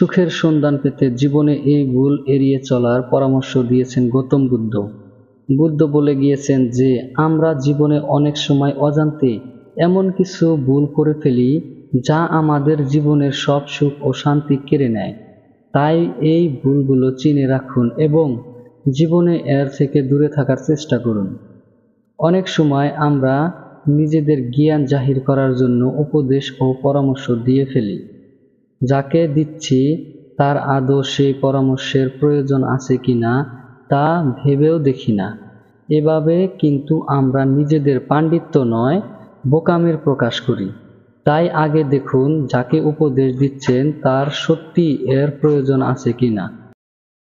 সুখের সন্ধান পেতে জীবনে এই ভুল এড়িয়ে চলার পরামর্শ দিয়েছেন গৌতম বুদ্ধ। বুদ্ধ বলে গিয়েছেন যে, আমরা জীবনে অনেক সময় অজান্তে এমন কিছু ভুল করে ফেলি যা আমাদের জীবনের সব সুখ ও শান্তি কেড়ে নেয়। তাই এই ভুলগুলো চিনে রাখুন এবং জীবনে এর থেকে দূরে থাকার চেষ্টা করুন। অনেক সময় আমরা নিজেদের জ্ঞান জাহির করার জন্য উপদেশ ও পরামর্শ দিয়ে ফেলি। যাকে দিচ্ছি, তার আদৌ সেই পরামর্শের প্রয়োজন আছে কি না তা ভেবেও দেখি না। এভাবে কিন্তু আমরা নিজেদের পাণ্ডিত্য নয়, বোকামের প্রকাশ করি। তাই আগে দেখুন যাকে উপদেশ দিচ্ছেন, তার সত্যি এর প্রয়োজন আছে কিনা।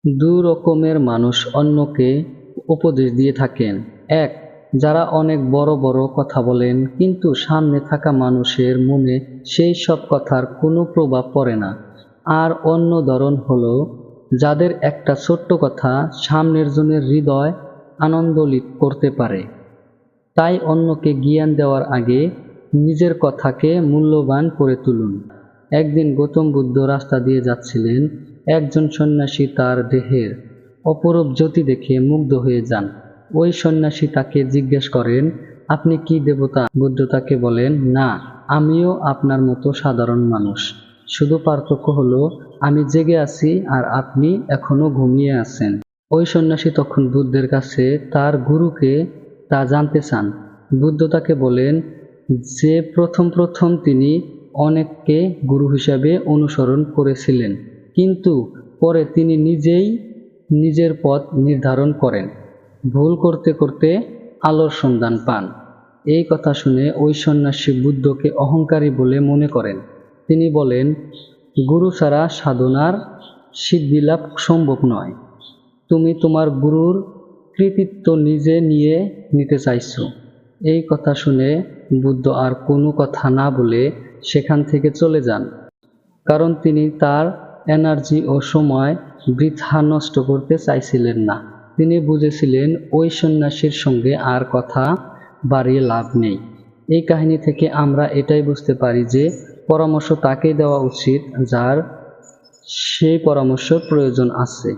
দু রকমের মানুষ অন্যকে উপদেশ দিয়ে থাকেন। এক যারা অনেক বড় বড় কথা বলেন, কিন্তু সামনে থাকা মানুষের মনে সেই সব কথার কোনো প্রভাব পড়ে না। আর অন্য ধরন হলো, যাদের একটা ছোট্ট কথা সামনের জনের হৃদয় আনন্দলিত করতে পারে। তাই অন্যকে জ্ঞান দেওয়ার আগে নিজের কথাকে মূল্যবান করে তুলুন। একদিন গৌতম বুদ্ধ রাস্তা দিয়ে যাচ্ছিলেন, একজন সন্ন্যাসী তার দেহের অপরূপ জ্যোতি দেখে মুগ্ধ হয়ে যান। ওই সন্ন্যাসী তাকে জিজ্ঞেস করেন, আপনি কি দেবতা? বুদ্ধ তাকে বলেন, না, আমিও আপনার মতো সাধারণ মানুষ। শুধু পার্থক্য হলো, আমি জেগে আছি আর আপনি এখনও ঘুমিয়ে আছেন। ওই সন্ন্যাসী তখন বুদ্ধের কাছে তার গুরুকে তা জানতে চান। বুদ্ধ তাকে বলেন, যে প্রথম প্রথম তিনি অনেককে গুরু হিসাবে অনুসরণ করেছিলেন, কিন্তু পরে তিনি নিজেই নিজের পথ নির্ধারণ করেন। ভুল করতে করতে আলোর সন্ধান পান। এই কথা শুনে ওই সন্ন্যাসী বুদ্ধকে অহংকারী বলে মনে করেন। তিনি বলেন, গুরু ছাড়া সাধনার সিদ্ধিলাভ সম্ভব নয়। তুমি তোমার গুরুর কৃতিত্ব নিজে নিয়ে নিতে চাইছ। এই কথা শুনে বুদ্ধ আর কোনো কথা না বলে সেখান থেকে চলে যান। কারণ তিনি তার এনার্জি ও সময় বৃথা নষ্ট করতে চাইছিলেন না। তিনি বুঝেছিলেন ওই সন্ন্যাসীর সঙ্গে আর কথা বাড়িয়ে লাভ নেই। এই কাহিনী থেকে আমরা এটাই বুঝতে পারি যে পরামর্শ তাকেই দেওয়া উচিত, যার সেই পরামর্শ প্রয়োজন আছে।